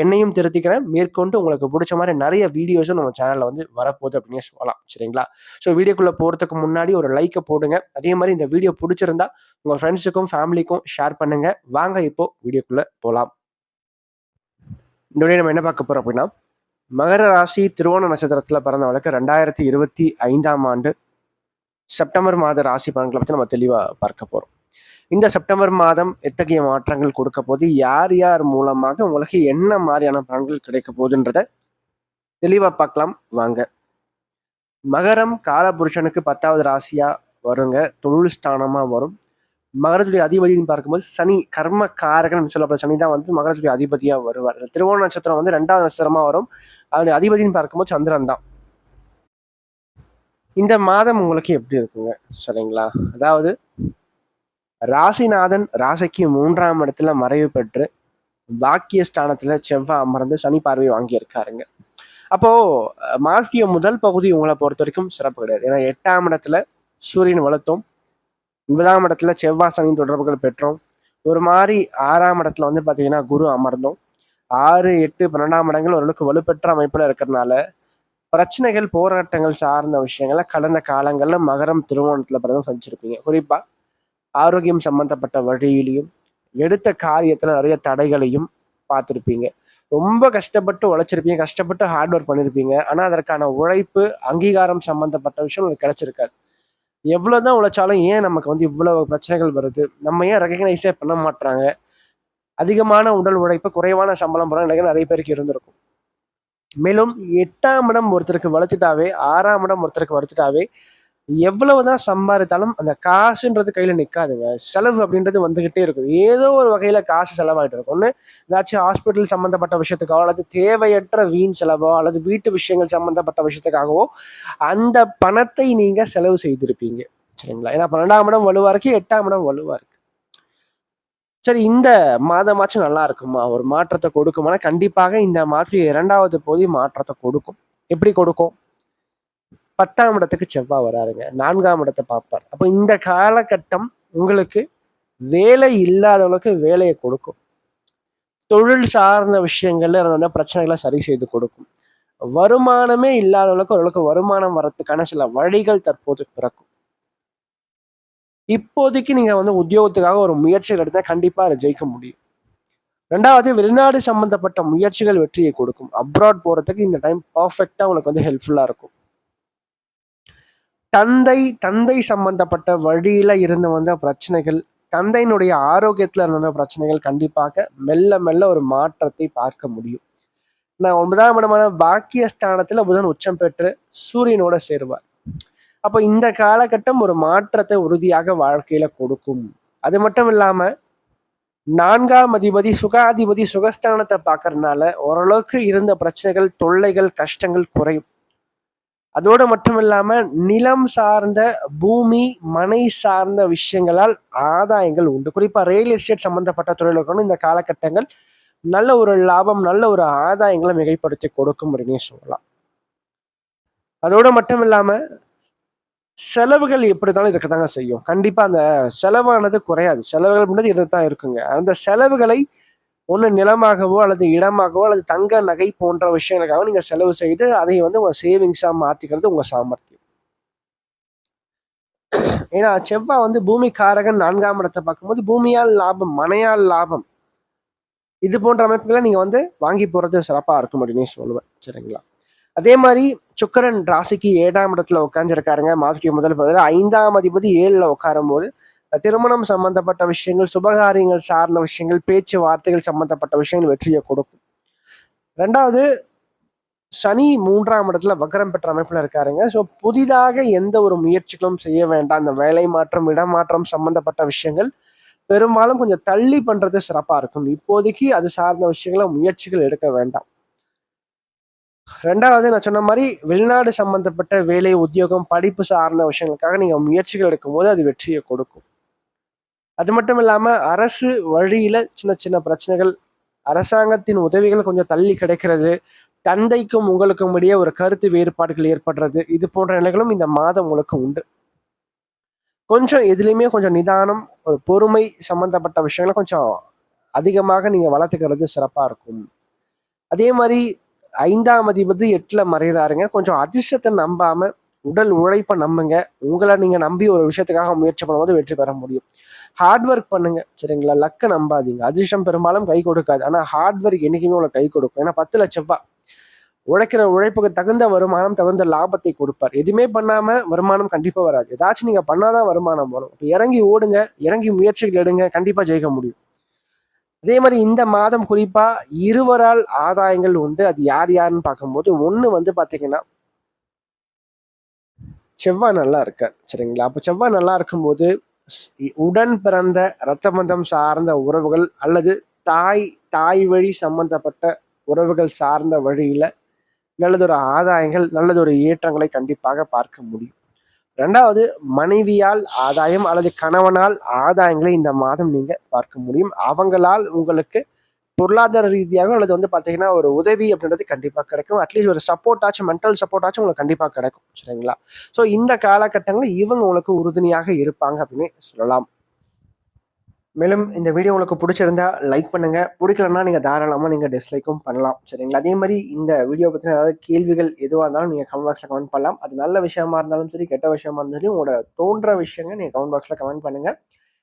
என்னையும் திருத்திக்கிறேன். மேற்கொண்டு உங்களுக்கு பிடிச்ச மாதிரி நிறைய வீடியோஸும் நம்ம சேனலில் வந்து வரப்போகுது அப்படின்னு சொல்லலாம். சரிங்களா? ஸோ வீடியோக்குள்ளே போகிறதுக்கு முன்னாடி ஒரு லைக்கை போடுங்க. அதே மாதிரி இந்த வீடியோ பிடிச்சிருந்தா உங்கள் ஃப்ரெண்ட்ஸுக்கும் ஃபேமிலிக்கும் ஷேர் பண்ணுங்கள் வாங்க இப்போ வீடியோக்குள்ளே போகலாம் இந்த வீடியோ நம்ம என்ன பார்க்க போகிறோம் அப்படின்னா மகர ராசி திருவோண நட்சத்திரத்தில் பிறந்தவளுக்கு ரெண்டாயிரத்தி இருபத்தி ஐந்தாம் ஆண்டு செப்டம்பர் மாத ராசி பலன்களை பற்றி நம்ம தெளிவாக பார்க்க போகிறோம் இந்த செப்டம்பர் மாதம் எத்தகைய மாற்றங்கள் கொடுக்க போது யார் யார் மூலமாக உங்களுக்கு என்ன மாதிரியான பலன்கள் கிடைக்க போகுதுன்றத தெளிவாக பார்க்கலாம். வாங்க. மகரம் காலபுருஷனுக்கு பத்தாவது ராசியா வருங்க. தொழில் ஸ்தானமாக வரும். மகரத்துடைய அதிபதினு பார்க்கும்போது சனி கர்ம காரகன் சொல்லப்படுற சனி தான் வந்து மகரத்துடைய அதிபதியா வருவார். திருவோண நட்சத்திரம் வந்து ரெண்டாவது நட்சத்திரமாக வரும். அதனுடைய அதிபதினு பார்க்கும்போது சந்திரன் தான். இந்த மாதம் உங்களுக்கு எப்படி இருக்குங்க? சரிங்களா? அதாவது ராசிநாதன் ராசிக்கு மூன்றாம் இடத்துல மறைவு பெற்று பாக்கிய ஸ்தானத்துல செவ்வாய் அமர்ந்து சனி பார்வை வாங்கியிருக்காருங்க. அப்போ அஹ், மார்க்கிய முதல் பகுதி உங்களை பொறுத்த வரைக்கும் சிறப்பு கிடையாது. ஏன்னா எட்டாம் இடத்துல சூரியன் வளர்த்தோம் ஒன்பதாம் இடத்துல செவ்வாய் சனி தொடர்புகள் பெற்றோம். ஒரு மாதிரி ஆறாம் இடத்துல வந்து பார்த்தீங்கன்னா குரு அமர்ந்தோம். ஆறு எட்டு பன்னெண்டாம் இடங்கள் ஓரளவுக்கு வலுப்பெற்ற அமைப்பில் இருக்கிறதுனால பிரச்சனைகள் போராட்டங்கள் சார்ந்த விஷயங்களை கடந்த காலங்களில் மகரம் திருவோணத்தில் பிறகு சந்திச்சிருப்பீங்க. குறிப்பாக ஆரோக்கியம் சம்பந்தப்பட்ட வழியிலையும் எடுத்த காரியத்தில் நிறைய தடைகளையும் பார்த்துருப்பீங்க. ரொம்ப கஷ்டப்பட்டு உழைச்சிருப்பீங்க கஷ்டப்பட்டு ஹார்ட் ஒர்க் பண்ணியிருப்பீங்க ஆனால் அதற்கான உழைப்பு அங்கீகாரம் சம்மந்தப்பட்ட விஷயம் உங்களுக்கு கிடைச்சிருக்காது. எவ்வளோதான் உழைச்சாலும் ஏன் நமக்கு வந்து இவ்வளவு பிரச்சனைகள் வருது? நம்ம ஏன் ரெகக்னைஸே பண்ண மாட்றாங்க? அதிகமான உடல் உழைப்பு குறைவான சம்பளம் போகிற நிலைகள் நிறைய பேருக்கு இருந்திருக்கும். மேலும் எட்டாம் இடம் ஒருத்தருக்கு வளர்த்துட்டாவே ஆறாம் இடம் ஒருத்தருக்கு வளர்த்துட்டாவே எவ்வளவுதான் சம்பாதித்தாலும் அந்த காசுன்றது கையில் நிற்காதுங்க செலவு அப்படின்றது வந்துக்கிட்டே இருக்கும். ஏதோ ஒரு வகையில் காசு செலவாகிட்டு இருக்கும். ஒன்று ஏதாச்சும் ஹாஸ்பிட்டல் சம்மந்தப்பட்ட விஷயத்துக்கோ அல்லது தேவையற்ற வீண் செலவோ அல்லது வீட்டு விஷயங்கள் சம்மந்தப்பட்ட விஷயத்துக்காகவோ அந்த பணத்தை நீங்கள் செலவு செய்திருப்பீங்க. சரிங்களா? ஏன்னா பன்னெண்டாம் இடம் வலுவாக இருக்கு எட்டாம் இடம் வலுவாக இருக்கு. சரி இந்த மாதமாச்சும் நல்லா இருக்குமா? ஒரு மாற்றத்தை கொடுக்குமானா கண்டிப்பாக இந்த மாற்று இரண்டாவது போதி மாற்றத்தை கொடுக்கும். எப்படி கொடுக்கும்? பத்தாம் இடத்துக்கு செவ்வாய் வராருங்க. நான்காம் இடத்தை பார்ப்பார். அப்போ இந்த காலகட்டம் உங்களுக்கு வேலை இல்லாதவங்களுக்கு வேலையை கொடுக்கும். தொழில் சார்ந்த விஷயங்கள்ல இருந்த பிரச்சனைகளை சரி செய்து கொடுக்கும். வருமானமே இல்லாதவங்களுக்கு ஓரளவுக்கு வருமானம் வர்றதுக்கான சில வழிகள் தற்போது பிறக்கும். இப்போதைக்கு நீங்க வந்து உத்தியோகத்துக்காக ஒரு முயற்சிகள் எடுத்தால் கண்டிப்பா அதை ஜெயிக்க முடியும். ரெண்டாவது வெளிநாடு சம்பந்தப்பட்ட முயற்சிகள் வெற்றியை கொடுக்கும். அப்ராட் போறதுக்கு இந்த டைம் பர்ஃபெக்டா உங்களுக்கு வந்து ஹெல்ப்ஃபுல்லா இருக்கும். தந்தை தந்தை சம்பந்தப்பட்ட வழியில இருந்து வந்த பிரச்சனைகள் தந்தையினுடைய ஆரோக்கியத்துல இருந்த பிரச்சனைகள் கண்டிப்பாக மெல்ல மெல்ல ஒரு மாற்றத்தை பார்க்க முடியும். நான் ஒன்பதாம் இடமான பாக்கியஸ்தானத்தில் புதன் உச்சம் பெற்று சூரியனோட சேருவார். அப்போ இந்த காலகட்டம் ஒரு மாற்றத்தை உறுதியாக வாழ்க்கையில கொடுக்கும். அது மட்டும் இல்லாம நான்காம் அதிபதி சுகாதிபதி சுகஸ்தானத்தை பார்க்கறதுனால ஓரளவுக்கு இருந்த பிரச்சனைகள் தொல்லைகள் கஷ்டங்கள் குறையும். அதோடு மட்டும் இல்லாம நிலம் சார்ந்த பூமி மனை சார்ந்த விஷயங்களால் ஆதாயங்கள் உண்டு. குறிப்பா ரியல் எஸ்டேட் சம்பந்தப்பட்ட தொழிலுக்கான இந்த காலகட்டங்கள் நல்ல ஒரு லாபம் நல்ல ஒரு ஆதாயங்களை மிகைப்படுத்தி கொடுக்கும் அப்படின்னு சொல்லலாம். அதோடு மட்டும் இல்லாம செலவுகள் எப்படி இருந்தாலும் இருக்கத்தாங்க செய்யும். கண்டிப்பா அந்த செலவானது குறையாது. செலவுகள் முன்னாடி தான் இருக்குங்க. அந்த செலவுகளை ஒன்று நிலமாகவோ அல்லது இடமாகவோ அல்லது தங்க நகை போன்ற விஷயங்களுக்காக நீங்கள் செலவு செய்து அதை வந்து உங்கள் சேவிங்ஸாக மாற்றிக்கிறது உங்கள் சாமர்த்தியம். ஏன்னா செவ்வாய் வந்து பூமி காரகன் நான்காம் இடத்தை பார்க்கும்போது பூமியால் லாபம் மனையால் லாபம். இது போன்ற அமைப்புகளை நீங்கள் வந்து வாங்கி போகிறது சிறப்பாக இருக்கும் அப்படின்னு சொல்லுவேன். சரிங்களா? அதே மாதிரி சுக்கரன் ராசிக்கு ஏழாம் இடத்துல உட்காந்துருக்காருங்க மாதத்துக்கு முதல் பதில் ஐந்தாம் அதிபதி ஏழில் உட்காரும் போது திருமணம் சம்பந்தப்பட்ட விஷயங்கள் சுபகாரியங்கள் சார்ந்த விஷயங்கள் பேச்சு வார்த்தைகள் சம்பந்தப்பட்ட விஷயங்கள் வெற்றியை கொடுக்கும். ரெண்டாவது சனி மூன்றாம் இடத்துல வக்கரம் பெற்ற அமைப்புல இருக்காருங்க. ஸோ புதிதாக எந்த ஒரு முயற்சிகளும் செய்ய வேண்டாம். அந்த வேலை மாற்றம் இடமாற்றம் சம்பந்தப்பட்ட விஷயங்கள் பெரும்பாலும் கொஞ்சம் தள்ளி பண்றது சிறப்பா இருக்கும். இப்போதைக்கு அது சார்ந்த விஷயங்களை முயற்சிகள் எடுக்க வேண்டாம். ரெண்டாவது நான் சொன்ன மாதிரி வெளிநாடு சம்பந்தப்பட்ட வேலை உத்தியோகம் படிப்பு சார்ந்த விஷயங்களுக்காக நீங்க முயற்சிகள் எடுக்கும்போது அது வெற்றியை கொடுக்கும். அது மட்டும் இல்லாமல் அரசு வழியில் சின்ன சின்ன பிரச்சனைகள் அரசாங்கத்தின் உதவிகள் கொஞ்சம் தள்ளி கிடைக்கிறது தந்தைக்கும் உங்களுக்கும் இடையே ஒரு கருத்து வேறுபாடுகள் ஏற்படுறது இது போன்ற நிலைகளும் இந்த மாதம் உங்களுக்கு உண்டு. கொஞ்சம் எதுலேயுமே கொஞ்சம் நிதானம் ஒரு பொறுமை சம்பந்தப்பட்ட விஷயங்களை கொஞ்சம் அதிகமாக நீங்கள் வளர்த்துக்கிறது சிறப்பாக இருக்கும். அதே மாதிரி ஐந்தாம் அதிபதி எட்டில் மறைகிறாருங்க. கொஞ்சம் அதிர்ஷ்டத்தை நம்பாமல் உடல் உழைப்பை நம்புங்க. உங்களை நீங்கள் நம்பி ஒரு விஷயத்துக்காக முயற்சி பண்ணும்போது வெற்றி பெற முடியும். ஹார்ட் ஒர்க் பண்ணுங்க. சரிங்களா? லக்கை நம்பாதீங்க. அதிர்ஷ்டம் பெரும்பாலும் கை கொடுக்காது. ஆனால் ஹார்ட் ஒர்க் என்றைக்குமே உங்களை கை கொடுக்கும். ஏன்னா பத்து லட்சம் உழைக்கிற உழைப்புக்கு தகுந்த வருமானம் தகுந்த லாபத்தை கொடுப்பார். எதுவுமே பண்ணாம வருமானம் கண்டிப்பா வராது. ஏதாச்சும் நீங்க பண்ணாதான் வருமானம் வரும். இப்போ இறங்கி ஓடுங்க. இறங்கி முயற்சிகள் எடுங்க. கண்டிப்பா ஜெயிக்க முடியும். அதே மாதிரி இந்த மாதம் குறிப்பா இருவரால் ஆதாயங்கள் உண்டு. அது யார் யாருன்னு பார்க்கும்போது ஒன்று வந்து பார்த்தீங்கன்னா செவ்வாய் நல்லா இருக்கார் சரிங்களா? அப்போ செவ்வாய் நல்லா இருக்கும்போது உடன் பிறந்த இரத்த பந்தம் சார்ந்த உறவுகள் அல்லது தாய் தாய் வழி சம்பந்தப்பட்ட உறவுகள் சார்ந்த வழியில் நல்லதொரு ஆதாயங்கள் நல்லதொரு ஏற்றங்களை கண்டிப்பாக பார்க்க முடியும். ரெண்டாவது மனைவியால் ஆதாயம் அல்லது கணவனால் ஆதாயங்களை இந்த மாதம் நீங்கள் பார்க்க முடியும். அவங்களால் உங்களுக்கு பொருளாதார ரீதியாக அல்லது வந்து பார்த்தீங்கன்னா ஒரு உதவி அப்படின்றது கண்டிப்பாக கிடைக்கும். அட்லீஸ்ட் ஒரு சப்போர்ட்டாச்சும் மென்டல் சப்போர்ட் ஆச்சு உங்களுக்கு கண்டிப்பாக கிடைக்கும். சரிங்களா? ஸோ இந்த காலகட்டங்களில் இவங்க உங்களுக்கு உறுதுணையாக இருப்பாங்க அப்படின்னு சொல்லலாம். மேலும் இந்த வீடியோ உங்களுக்கு பிடிச்சிருந்தா லைக் பண்ணுங்க. பிடிக்கலன்னா நீங்கள் தாராளமாக நீங்கள் டிஸ்லைக்கும் பண்ணலாம். சரிங்களா? அதே மாதிரி இந்த வீடியோ பற்றின ஏதாவது கேள்விகள் எதுவாக இருந்தாலும் நீங்கள் கமெண்ட் பாக்ஸில் கமெண்ட் பண்ணலாம். அது நல்ல விஷயமா இருந்தாலும் சரி கெட்ட விஷயமா இருந்தாலும் உங்களோட தோன்ற விஷயங்கள் நீங்கள் கமெண்ட் பாக்ஸில் கமெண்ட் பண்ணுங்கள்